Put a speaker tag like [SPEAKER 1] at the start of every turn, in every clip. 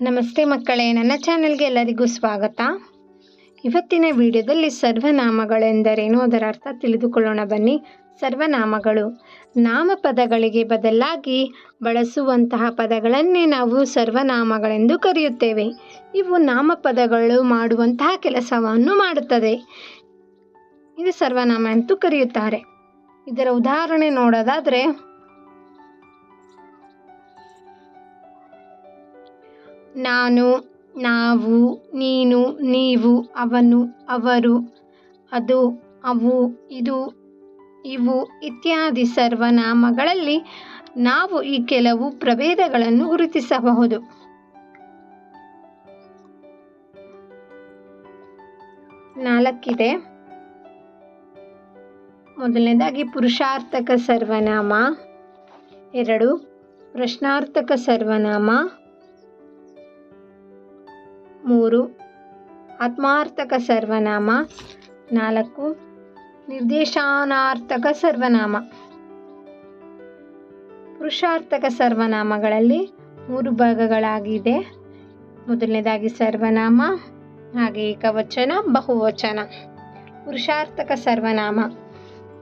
[SPEAKER 1] ನಮಸ್ತೆ ಮಕ್ಕಳೇ, ನನ್ನ ಚಾನೆಲ್ಗೆ ಎಲ್ಲರಿಗೂ ಸ್ವಾಗತ. ಇವತ್ತಿನ ವಿಡಿಯೋದಲ್ಲಿ ಸರ್ವನಾಮಗಳೆಂದರೇನು? ಅದರ ಅರ್ಥ ತಿಳಿದುಕೊಳ್ಳೋಣ ಬನ್ನಿ. ಸರ್ವನಾಮಗಳು. ನಾಮಪದಗಳಿಗೆ ಬದಲಾಗಿ ಬಳಸುವಂತಹ ಪದಗಳನ್ನೇ ನಾವು ಸರ್ವನಾಮಗಳೆಂದು ಕರೆಯುತ್ತೇವೆ. ಇವು ನಾಮಪದಗಳು ಮಾಡುವಂತಹ ಕೆಲಸವನ್ನು ಮಾಡುತ್ತದೆ. ಇದು ಸರ್ವನಾಮ ಅಂತೂ ಕರೆಯುತ್ತಾರೆ. ಇದರ ಉದಾಹರಣೆ ನೋಡೋದಾದರೆ ನಾನು, ನಾವು, ನೀನು, ನೀವು, ಅವನು, ಅವರು, ಅದು, ಅವು, ಇದು, ಇವು ಇತ್ಯಾದಿ ಸರ್ವನಾಮಗಳಲ್ಲಿ ನಾವು ಈ ಕೆಲವು ಪ್ರಭೇದಗಳನ್ನು ಗುರುತಿಸಬಹುದು. ನಾಲ್ಕಿದೆ. ಮೊದಲನೇದಾಗಿ ಪುರುಷಾರ್ಥಕ ಸರ್ವನಾಮ. ಎರಡು, ಪ್ರಶ್ನಾರ್ಥಕ ಸರ್ವನಾಮ. ಮೂರು. ಆತ್ಮಾರ್ಥಕ ಸರ್ವನಾಮ. ನಾಲ್ಕು. ನಿರ್ದೇಶಾನಾರ್ಥಕ ಸರ್ವನಾಮ. ಪುರುಷಾರ್ಥಕ ಸರ್ವನಾಮಗಳಲ್ಲಿ ಮೂರು ಭಾಗಗಳಾಗಿದೆ. ಮೊದಲನೇದಾಗಿ ಸರ್ವನಾಮ, ಹಾಗೆ ಏಕವಚನ, ಬಹುವಚನ. ಪುರುಷಾರ್ಥಕ ಸರ್ವನಾಮ.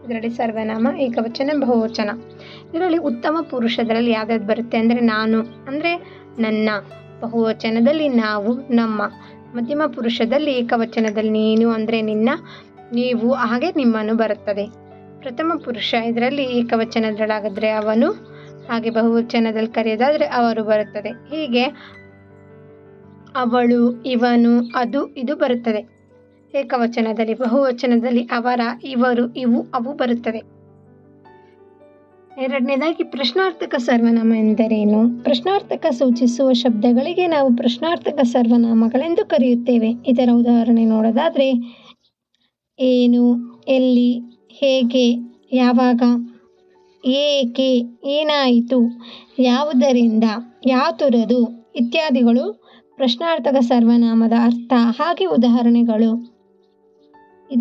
[SPEAKER 1] ಇದರಲ್ಲಿ ಸರ್ವನಾಮ, ಏಕವಚನ, ಬಹುವಚನ. ಇದರಲ್ಲಿ ಉತ್ತಮ ಪುರುಷದರಲ್ಲಿ ಯಾವ್ದಾವ್ದು ಬರುತ್ತೆ ಅಂದರೆ ನಾನು. ಅಂದರೆ ನನ್ನ. ಬಹುವಚನದಲ್ಲಿ ನಾವು ನಮ್ಮ ಮಧ್ಯಮ ಪುರುಷದಲ್ಲಿ ಏಕವಚನದಲ್ಲಿ ನೀನು ಅಂದರೆ ನಿನ್ನ, ನೀವು ಹಾಗೆ ನಿಮ್ಮನ್ನು ಬರುತ್ತದೆ. ಪ್ರಥಮ ಪುರುಷ ಇದರಲ್ಲಿ ಏಕವಚನದಳಾಗಿದ್ರೆ ಅವನು ಹಾಗೆ ಬಹುವಚನದಲ್ಲಿ ಕರೆಯೋದಾದರೆ ಅವರು ಬರುತ್ತದೆ. ಹೀಗೆ ಅವಳು, ಇವನು, ಅದು, ಇದು ಬರುತ್ತದೆ. ಏಕವಚನದಲ್ಲಿ, ಬಹುವಚನದಲ್ಲಿ ಅವರ, ಇವರು, ಇವು, ಅವು ಬರುತ್ತದೆ ಎರಡನೇದಾಗಿ ಪ್ರಶ್ನಾರ್ಥಕ ಸರ್ವನಾಮ ಎಂದರೇನು ಪ್ರಶ್ನಾರ್ಥಕ ಸೂಚಿಸುವ ಶಬ್ದಗಳಿಗೆ ನಾವು ಪ್ರಶ್ನಾರ್ಥಕ ಸರ್ವನಾಮಗಳೆಂದು ಕರೆಯುತ್ತೇವೆ. ಇದರ ಉದಾಹರಣೆ ನೋಡೋದಾದರೆ, ಏನು, ಎಲ್ಲಿ, ಹೇಗೆ, ಯಾವಾಗ, ಏಕೆ, ಏನಾಯಿತು, ಯಾವುದರಿಂದ, ಯಾತುರದು ಇತ್ಯಾದಿಗಳು ಪ್ರಶ್ನಾರ್ಥಕ ಸರ್ವನಾಮದ ಅರ್ಥ ಹಾಗೆ ಉದಾಹರಣೆಗಳು.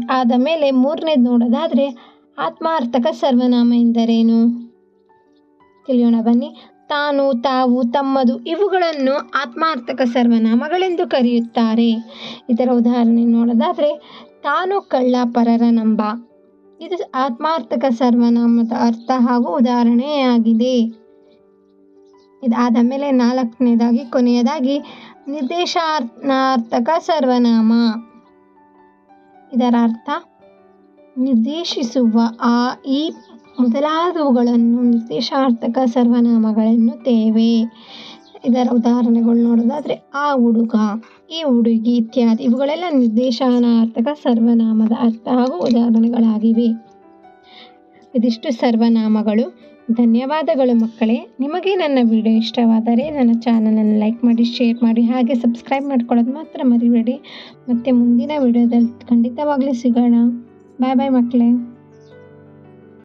[SPEAKER 1] ಆದ ಮೇಲೆ ಮೂರನೇದು ನೋಡೋದಾದರೆ, ಆತ್ಮಾರ್ಥಕ ಸರ್ವನಾಮ ಎಂದರೇನು? ತಿಳಿಯೋಣ, ಬನ್ನಿ. ತಾನು, ತಾವು, ತಮ್ಮದು, ಇವುಗಳನ್ನು ಆತ್ಮಾರ್ಥಕ ಸರ್ವನಾಮಗಳೆಂದು ಕರೆಯುತ್ತಾರೆ. ಇದರ ಉದಾಹರಣೆ ನೋಡೋದಾದರೆ, ತಾನು ಕಳ್ಳ ಪರರ ನಂಬ ಇದು ಆತ್ಮಾರ್ಥಕ ಸರ್ವನಾಮದ ಅರ್ಥ ಹಾಗೂ ಉದಾಹರಣೆಯಾಗಿದೆ. ಇದಾದ ಮೇಲೆ ನಾಲ್ಕನೇದಾಗಿ, ಕೊನೆಯದಾಗಿ ನಿರ್ದೇಶಾರ್ಥಾರ್ಥಕ ಸರ್ವನಾಮ. ಇದರ ಅರ್ಥ, ನಿರ್ದೇಶಿಸುವ ಆ ಈ ಮೊದಲಾದವುಗಳನ್ನು ನಿರ್ದೇಶಾರ್ಥಕ ಸರ್ವನಾಮಗಳೆನ್ನುತ್ತೇವೆ. ಇದರ ಉದಾಹರಣೆಗಳು ನೋಡೋದಾದರೆ, ಆ ಹುಡುಗ, ಈ ಹುಡುಗಿ ಇತ್ಯಾದಿ. ಇವುಗಳೆಲ್ಲ ನಿರ್ದೇಶನಾರ್ಥಕ ಸರ್ವನಾಮದ ಅರ್ಥ ಹಾಗೂ ಉದಾಹರಣೆಗಳಾಗಿವೆ. ಇದಿಷ್ಟು ಸರ್ವನಾಮಗಳು. ಧನ್ಯವಾದಗಳು ಮಕ್ಕಳೇ. ನಿಮಗೆ ನನ್ನ ವಿಡಿಯೋ ಇಷ್ಟವಾದರೆ ನನ್ನ ಚಾನಲನ್ನು ಲೈಕ್ ಮಾಡಿ, ಶೇರ್ ಮಾಡಿ, ಹಾಗೆ ಸಬ್ಸ್ಕ್ರೈಬ್ ಮಾಡ್ಕೊಳ್ಳೋದು ಮಾತ್ರ ಮರಿಬೇಡಿ. ಮತ್ತು ಮುಂದಿನ ವಿಡಿಯೋದಲ್ಲಿ ಖಂಡಿತವಾಗಲೂ ಸಿಗೋಣ. ಬಾಯ್ ಬಾಯ್ ಮಕ್ಕಳೇ.